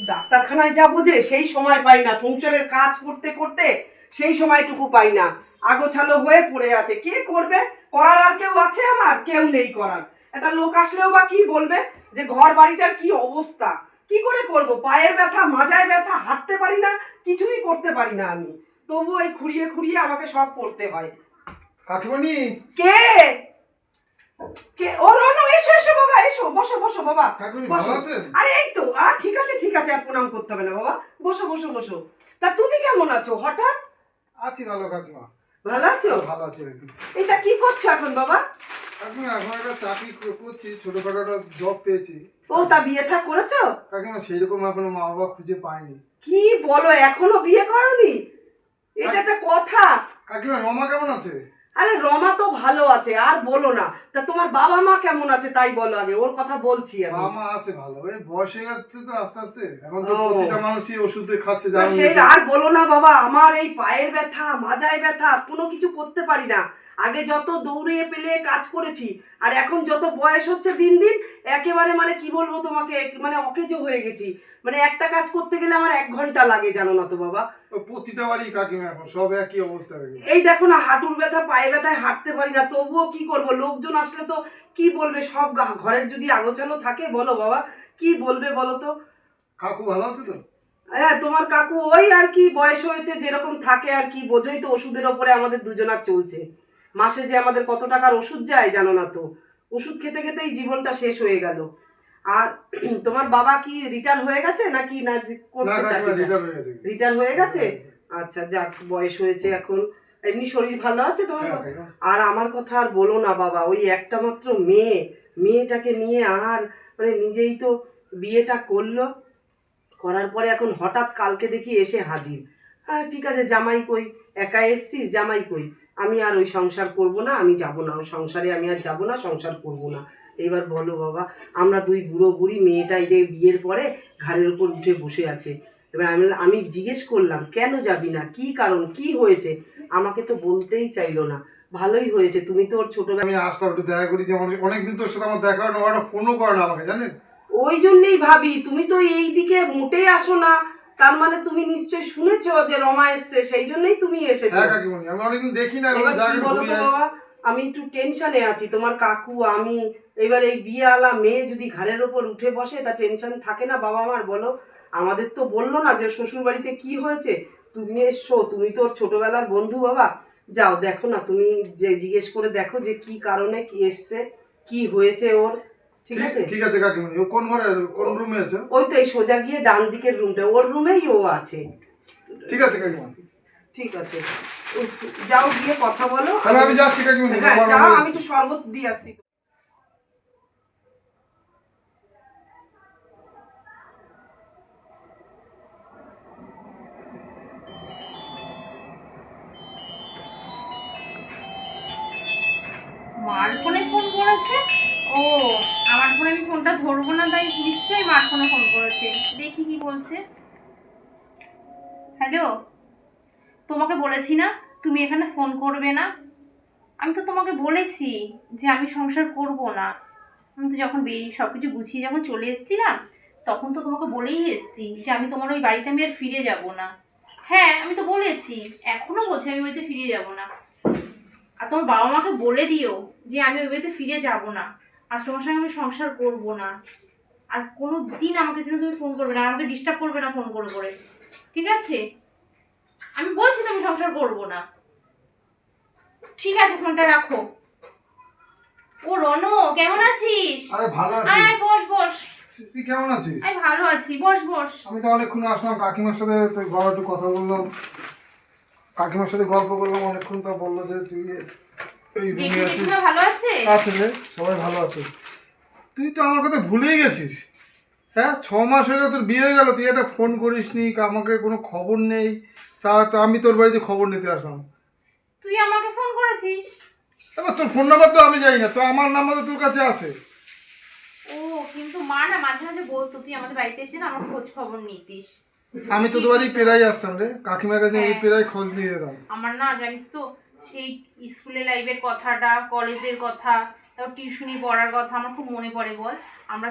ডাক্তারখানায় যাব যে সেই সময় পাই না। সংসারের কাজ করতে করতে সেই সময়টুকু পাই না। আগোছালো হয়ে পড়ে আছে। কে করবে? করার আর কেউ আছে আমার? কেউ নেই করার। একটা লোক আসলেও বা কি বলবে? যে ঘর বাড়িটার কি অবস্থা? কি করে করব? পায়ের ব্যথা মাজায় ব্যথা হাঁটতে পারি না কিছুই করতে পারি না আমি। তবু এই খুঁড়িয়ে খুঁড়িয়ে আমাকে সব করতে হয়। কাকিমণি! কে? কে? ও রনু এসো এসো বাবা এসো বসো বসো বাবা বসো। আরে এই তো আ ঠিক আছে ঠিক আছে আর প্রণাম করতে হবে না বাবা। বসো বসো বসো। তা তুমি কেমন আছো হঠাৎ? আছি ভালো কাকিমা। ভালো আছো? ভালো আছি এটা কি করছ এখন বাবা? কাকিমা এখন একটা চাকরি করছি ছোটখাটো একটা জব পেয়েছি। ও তা বিয়ে থা করেছ? কাকিমা সেইরকম এখনও মা বাবা খুঁজে পায়নি কি বলো এখনও বিয়ে করনি? এটা একটা কথা। কাকিমা রমা কেমন আছে? আরে রমা তো ভালো আছে আর বলো না। তা তোমার বাবা মা কেমন আছে তাই বলো আগে ওর কথা বলছি আমি। বাবা মা আছে ভালো এই বয়স হয়ে যাচ্ছে তো আস্তে আস্তে। এখন তো প্রতিটা মানুষই ওষুধে খাচ্ছে জানো সেই আর বলো না বাবা আমার এই পায়ের ব্যথা মাজায় ব্যথা কোনো কিছু করতে পারি না। আগে যত দৌড়িয়ে পেলে কাজ করেছি আর এখন যত বয়স হচ্ছে দিন দিন একেবারে মানে কি বলব তোমাকে মানে অকেজো হয়ে গেছি। মানে একটা কাজ করতে গেলে আমার এক ঘণ্টা লাগে জানো না তো বাবা। প্রতিটা বাড়ি কাকিমা এখন সব একই অবস্থা হয়ে এই দেখো না হাঁটুর ব্যথা পায়ে ব্যথায় হাঁটতে পারি না তবুও কি করব? লোকজন আসলে তো কি বলবে? সব ঘরের যদি আগোছালো থাকে বলো বাবা কি বলবে বলো তো? কাকু ভালো আছে তো? হ্যাঁ তোমার কাকু ওই আর কি বয়স হয়েছে যেরকম থাকে আর কি বোঝোই তো ওষুধের ওপরে আমাদের দুজনার চলছে। মাসে যে আমাদের কত টাকার ওষুধ যায় জানো না তো? ওষুধ খেতে খেতেই জীবনটা শেষ হয়ে গেল। আর তোমার বাবা কি রিটায়ার হয়ে গেছে নাকি না করছে রিটায়ার হয়ে গেছে। রিটায়ার হয়ে গেছে? আচ্ছা যাক বয়স হয়েছে এখন। এমনি শরীর ভালো আছে তোমার হ্যাঁ, আর আমার কথা আর বলো না বাবা ওই একটা মাত্র মেয়ে। মেয়েটাকে নিয়ে আর মানে নিজেই তো বিয়েটা করল। করার পরে এখন হঠাৎ কালকে দেখি এসে হাজির। হ্যাঁ ঠিক আছে জামাই কই? একা এসছিস? জামাই কই? আমি আর ওই সংসার করব না আমি যাব না। ওই সংসারে আমি আর যাব না সংসার করব না। এবার বলো বাবা আমরা দুই বুড়ো বুড়ি মেয়েটাই যে বিয়ের পরে ঘাড়ের উপর উঠে বসে আছে। এবার আমি আমি জিজ্ঞেস করলাম কেন যাবি না? কি কারণ? কি হয়েছে? আমাকে তো বলতেই চাইলো না। ভালোই হয়েছে তুমি তো ওর ছোটবেলা আমি আসলাম একটু দেখা করি যেমন অনেকদিন তোর সাথে আমার দেখা হয় না ওরা ফোনও করে না আমাকে জানেন ওই জন্যই ভাবি তুমি তো এই দিকে মোটেই আসো না। তার মানে তুমি নিশ্চয়ই শুনেছো যে রমা এসছে সেই জন্যই তুমি এসেছ। হ্যাঁ কাকিমণি আমি অনেকদিন দেখি না এবার এবার কি বলো তো বাবা? আমি একটু টেনশনে আছি। তোমার কাকু আমি এবার এই বিয়েওয়ালা মেয়ে যদি ঘাড়ের ওপর উঠে বসে তা টেনশন থাকে না বাবা আমার বলো। আমাদের তো বলল না যে শ্বশুর বাড়িতে কি হয়েছে। তুমি এসো তুমি তো ওর ছোটবেলার বন্ধু বাবা। যাও দেখো না তুমি যে জিজ্ঞেস করে দেখো যে কি কারণে কি এসছে কি হয়েছে ওর। ঠিক আছে? ঠিক আছে কাকিমণি। ও কোন ঘরে কোন রুমে আছে? ওই তো এই সোজা গিয়ে ডান দিকের রুমটা ওর রুমেই ও আছে। ঠিক আছে কাকিমা ঠিক আছে। যাও গিয়ে কথা বলো। তাহলে আমি যাচ্ছি কাকিমণি হ্যাঁ যাও আমি তো শরবত দিয়ে আসছি। নিশ্চয়ই মার ফোনে ফোন করেছে। দেখি কি বলছে। হ্যালো তোমাকে বলেছি না? তুমি এখানে ফোন করবে না? আমি তো তোমাকে বলেছি যে আমি সংসার করব না। আমি তো যখন বেরিয়ে সব কিছু গুছিয়ে যখন চলে এসেছিলাম, তখন তো তোমাকে বলেই এসেছি যে আমি তোমার ওই বাড়িতে আমি আর ফিরে যাব না। হ্যাঁ আমি তো বলেছি। এখনও বলছি আমি বাড়িতে ফিরে যাব না। আর তোমার বাবা মাকে বলে দিও যে আমি ওই বাড়িতে ফিরে যাব না। আর তোমার সঙ্গে আমি সংসার করব না। আর কোনো দিন আমাকে কিন্তু তুমি ফোন করবে না আমাকে ডিস্টার্ব করবে না ফোন করে করে। ঠিক আছে? আমি বলছি তো আমি সংসার করব না। ঠিক আছে ফোনটা রাখো। ও রনো কেমন আছিস? আরে ভালো আছি। আয় বস বস। তুই কেমন আছিস? আমি ভালো আছি। বস বস। আমি তো অনেকক্ষণ আসলাম কাকিমার সাথে তুই বাবা একটু কথা বললাম। কাকিমার সাথে গল্প করলাম অনেকক্ষণ তো বলল যে তুই এই ভালো আছে? আছে রে সবাই ভালো আছে। তুই তো আমার কথা ভুলেই গেছিস। হ্যাঁ ছ মাস হয়ে তোর বিয়ে হয়ে গেল তুই একটা ফোন করিস নি আমাকে কোনো খবর নেই। তা তো আমি তোর বাড়িতে খবর নিতে আসলাম। তুই আমাকে ফোন করেছিস? এবার তোর ফোন নাম্বার তো আমি জানি না তো আমার নাম্বার তো তোর কাছে আছে। ও কিন্তু মা না মাঝে মাঝে বলতো তুই আমাদের বাড়িতে এসে না আমার খোঁজ খবর নিতিস। আমি তোদের বাড়ি পেরাই আসতাম রে কাকিমার কাছে আমি হ্যাঁ। পেরাই খোঁজ নিয়ে যেতাম। আমার না জানিস তো সেই স্কুলের লাইফের কথাটা কলেজের কথা তারপর টিউশনি পড়ার কথা আমার খুব মনে পড়ে, বল। আমরা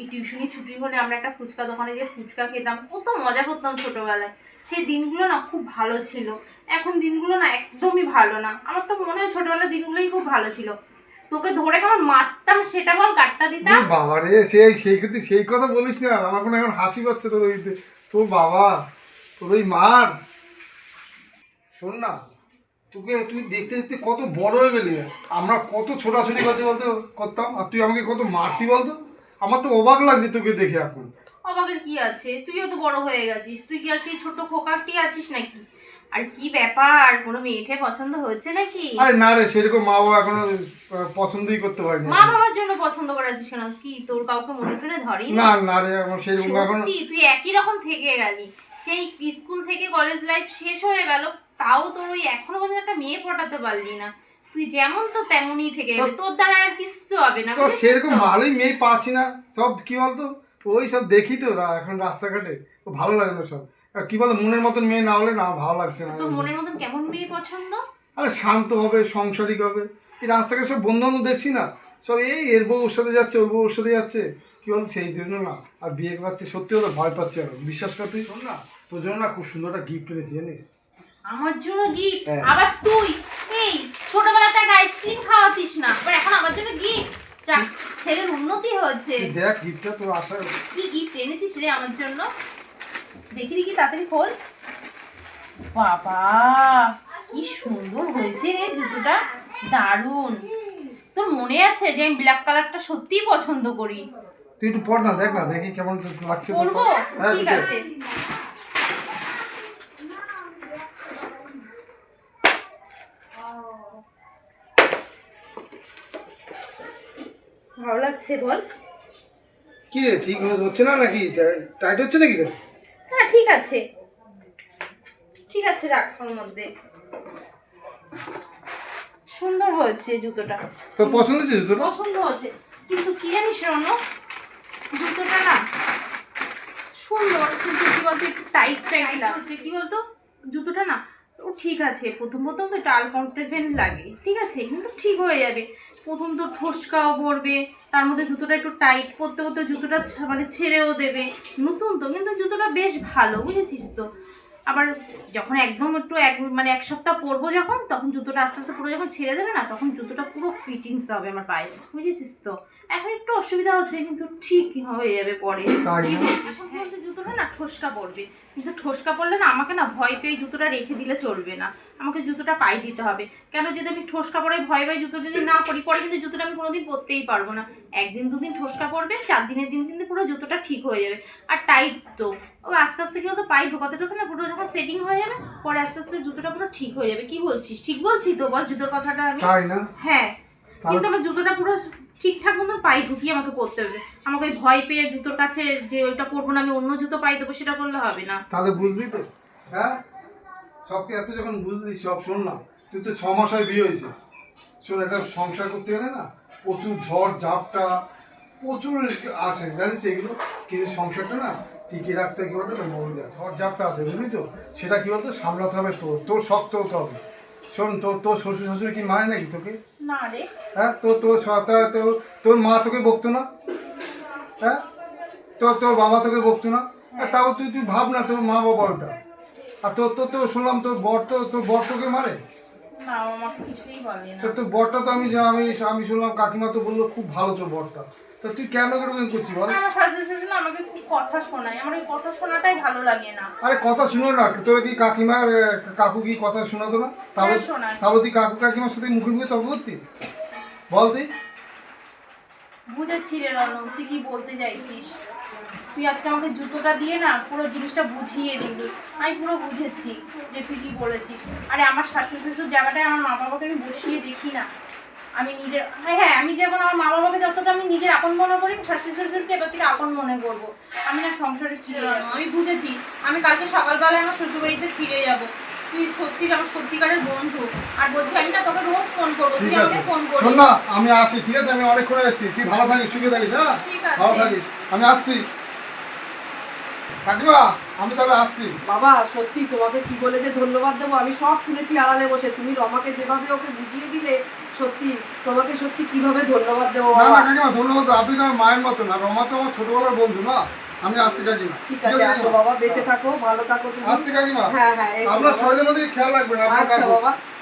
এই টিউশনি ছুটি হলে আমরা একটা ফুচকা দোকানে গিয়ে ফুচকা খেতাম। কত মজা করতাম ছোটোবেলায়। সেই দিনগুলো না খুব ভালো ছিল। এখন দিনগুলো না একদমই ভালো না। আমার তো মনে হয় ছোটোবেলার দিনগুলোই খুব ভালো ছিল। তোকে ধরে কেমন মারতাম সেটা বল গাট্টা দিতাম। বাবা রে, সেই সেই কথা সেই কথা বলিস না। আমার কোনো এখন হাসি পাচ্ছে তোর ওই তোর বাবা, তোর ওই মার। শোন না। তোকে তুই দেখতে দেখতে কত বড় হয়ে গেলি। আমরা কত ছোটাছুটি করতে বলতে করতাম। আর তুই আমাকে কত মারতি বলতো? আমার তো অবাক লাগছে তোকে দেখে এখন। অবাকের কি আছে? তুইও তো বড় হয়ে গেছিস। তুই কি আর সেই ছোট খোকাটি আছিস নাকি? আর কি ব্যাপার? কোনো মেয়েঠে পছন্দ হয়েছে নাকি? আরে না রে সেরকম মা বাবা এখনও পছন্দই করতে পারিনি। মা বাবার জন্য পছন্দ করে আছিস কেন? কি তোর কাউকে মনে টনে ধরেই না? না রে এখন সেরকম এখন তুই একই রকম থেকে গেলি। সেই স্কুল থেকে কলেজ লাইফ শেষ হয়ে গেল। তাও তোর ওই এখনও পর্যন্ত একটা মেয়ে পটাতে পারলি না। তুই যেমন তো তেমনই থেকে তোর দ্বারা আর কিছু হবে না তো সেরকম ভালোই মেয়ে পাচ্ছি না। সব কি বলতো? ওই সব দেখি তো এখন রাস্তাঘাটে। ভালো লাগে না সব। কি বলতো মনের মতন মেয়ে না হলে না ভালো লাগছে না। তোর মনের মতন কেমন মেয়ে পছন্দ? আরে শান্ত হবে সংসারিক হবে। এই রাস্তাঘাটে সব বন্ধু বান্ধব দেখছি না। সব এই এর বউ ওর সাথে যাচ্ছে ওর বউ ওর সাথে যাচ্ছে। কি বলতো সেই জন্য না। আর বিয়ে করতে সত্যি হলো ভয় পাচ্ছে আর। বিশ্বাস কর তুই শোন না। তোর জন্য না খুব সুন্দর একটা গিফট এনেছি জানিস? আমার জন্য গিফট হ্যাঁ। আবার তুই? এই ছোটবেলাতে একটা আইসক্রিম খাওয়াতিস না। আবার এখন আমার জন্য গিফট যাক ছেলের উন্নতি হয়েছে। দেখ গিফটটা তোর আশা কি গিফট এনেছিস রে আমার জন্য? দেখি দেখি তাড়াতাড়ি খোল। বাবা কি সুন্দর হয়েছে রে জুতোটা। দারুণ। তোর মনে আছে যে আমি ব্ল্যাক কালারটা সত্যিই পছন্দ করি? তুই একটু পড় না দেখ না দেখি কেমন লাগছে হ্যাঁ ঠিক আছে ভালো লাগছে বল। কি রে ঠিক হচ্ছে না নাকি? টাইট হচ্ছে নাকি রে হ্যাঁ ঠিক আছে। ঠিক আছে রাখ ওর মধ্যে। সুন্দর হয়েছে জুতোটা। তো পছন্দ হয়েছে জুতোটা? পছন্দ হয়েছে। কিন্তু কি জানিস রনো জুতোটা না সুন্দর কিন্তু কি বলতো একটু টাইট টাইট লাগছে কি বলতো? জুতোটা না ও ঠিক আছে প্রথম প্রথম তো একটু আনকমফর্টেবল লাগে ঠিক আছে? কিন্তু ঠিক হয়ে যাবে। প্রথম তো ঠোসকাও পড়বে তার মধ্যে জুতোটা একটু টাইট করতে করতে জুতোটা মানে ছেড়েও দেবে। নতুন তো, কিন্তু জুতোটা বেশ ভালো, বুঝেছিস তো? আবার যখন একদম একটু এক মানে এক সপ্তাহ পরবো যখন তখন জুতোটা আস্তে আস্তে পুরো যখন ছেড়ে দেবে না তখন জুতোটা পুরো ফিটিংস হবে আমার পায়ে। বুঝেছিস তো? এখন একটু অসুবিধা হচ্ছে কিন্তু ঠিক হয়ে যাবে পরে? এখন জুতোটা না ঠোসকা পড়বে কিন্তু ঠোসকা পড়লে না আমাকে না ভয় পেয়ে জুতোটা রেখে দিলে চলবে না। আমাকে জুতোটা পাই দিতে হবে। কেন যদি আমি ঠোসকা পরে ভয় পাই জুতো যদি না পরি পরে কিন্তু জুতোটা আমি কোনোদিন পরতেই পারব না। একদিন দুদিন ঠোসকা পড়বে চার দিনের দিন কিন্তু পুরো জুতোটা ঠিক হয়ে যাবে। আর টাইট তো। ও আস্তে আস্তে কি হতো পাই ঢোকাতে ঢোকে না পুরো যখন সেটিং হয়ে যাবে পরে আস্তে আস্তে জুতোটা পুরো ঠিক হয়ে যাবে। কি বলছিস? ঠিক বলছি তো? বল জুতোর কথাটা আমি। তাই না? হ্যাঁ। কিন্তু আমার জুতোটা পুরো ঠিকঠাক মতন পায়ে ঢুকিয়ে আমাকে পরতে হবে। আমাকে ওই ভয় পেয়ে জুতোর কাছে যে ওইটা পরবো না আমি অন্য জুতো পাই দেবো সেটা করলে হবে না। তাহলে বুঝলি তো? হ্যাঁ? সবকে এত যখন বুঝলি সব শোন না তুই তো ছ মাস হয় বিয়ে হয়েছে। শোন একটা সংসার করতে গেলে না প্রচুর ঝড় ঝাপটা প্রচুর আসে। জানিস এগুলো? কিন্তু সংসারটা না টিকিয়ে রাখতে কি বলতো না মহিলা। ঝড় ঝাপটা আছে বুঝলি তো? সেটা কি বলতো সামলাতে হবে তোর। তোর শক্ত হতে হবে। শোন তোর তোর শ্বশুর শাশুড়ি কি মানে নাকি তোকে? না রে। হ্যাঁ তোর তোর সতা- তোর তোর মা তোকে বকতো না? হ্যাঁ? তোর তোর বাবা তোকে বকতো না? আর তাও তুই তুই ভাব না তোর মা বাবা ওটা। আর তোর তো তো শুনলাম তোর বর তো তোর বর তোকে মারে? না আমাকে কিছুই বলে না। তোর বরটা তো আমি আমি আমি শুনলাম কাকিমা তো বলল খুব ভালো তোর বরটা। তো তুই কেন এরকম করছিস বল? আমার শাশুড়ি শ্বশুর আমাকে খুব কথা শোনায়। আমার এই কথা শোনাটাই ভালো লাগে না। আরে কথা শুনো না তোর কি কাকিমার কাকু কি কথা শোনাতো না? তাহলে হ্যাঁ, শোনায়। তাহলে তুই কাকু কাকিমার সাথে মুখে মুখে তর্ক করতি? বল তুই বুঝেছি রে রনু তুই কি বলতে চাইছিস? তুই আজকে আমাকে জুতোটা দিয়ে না পুরো জিনিসটা বুঝিয়ে দিবি। আমি পুরো বুঝেছি যে তুই কি বলেছিস। আরে আমার শাশুড়ি শ্বশুর জায়গাটায় আমার মা বাবাকে আমি বসিয়ে দেখি না। আমি নিজের হ্যাঁ হ্যাঁ আমি যখন আমার মা বাবাকে যতটা আমি নিজের আপন মনে করি শাশুড়ি শ্বশুরকে এবার থেকে আপন মনে করব। আমি না সংসারে ফিরে যাব। আমি বুঝেছি আমি কালকে সকালবেলায় আমার শ্বশুরবাড়িতে ফিরে যাব। তুই সত্যি আমার সত্যিকারের বন্ধু। আর বলছি আমি না তোকে রোজ ফোন করব তুই আমাকে ফোন শোন না আমি আসি ঠিক আছে? আমি অনেকক্ষণ এসেছি। তুই ভালো থাকিস সুখে থাকিস হ্যাঁ? ঠিক আছে। ভালো থাকিস। আমি আসছি। কাকিমা আমি তাহলে আসছি। বাবা সত্যি তোমাকে কি বলে যে ধন্যবাদ দেবো? আমি সব শুনেছি আড়ালে বসে। তুমি রমাকে যেভাবে ওকে বুঝিয়ে দিলে সত্যি তোমাকে সত্যি কীভাবে ধন্যবাদ দেবো না না কাকিমা ধন্যবাদ আপনি তো আমার মায়ের মতো না। রমা তো আমার ছোটবেলার বন্ধু না। আমি আসছি কাকিমা। ঠিক আছে আসো বাবা বেঁচে থাকো ভালো থাকো তুমি। আসছি কাকিমা। হ্যাঁ হ্যাঁ আপনার শরীরের মধ্যে খেয়াল রাখবেন আপনার আচ্ছা বাবা।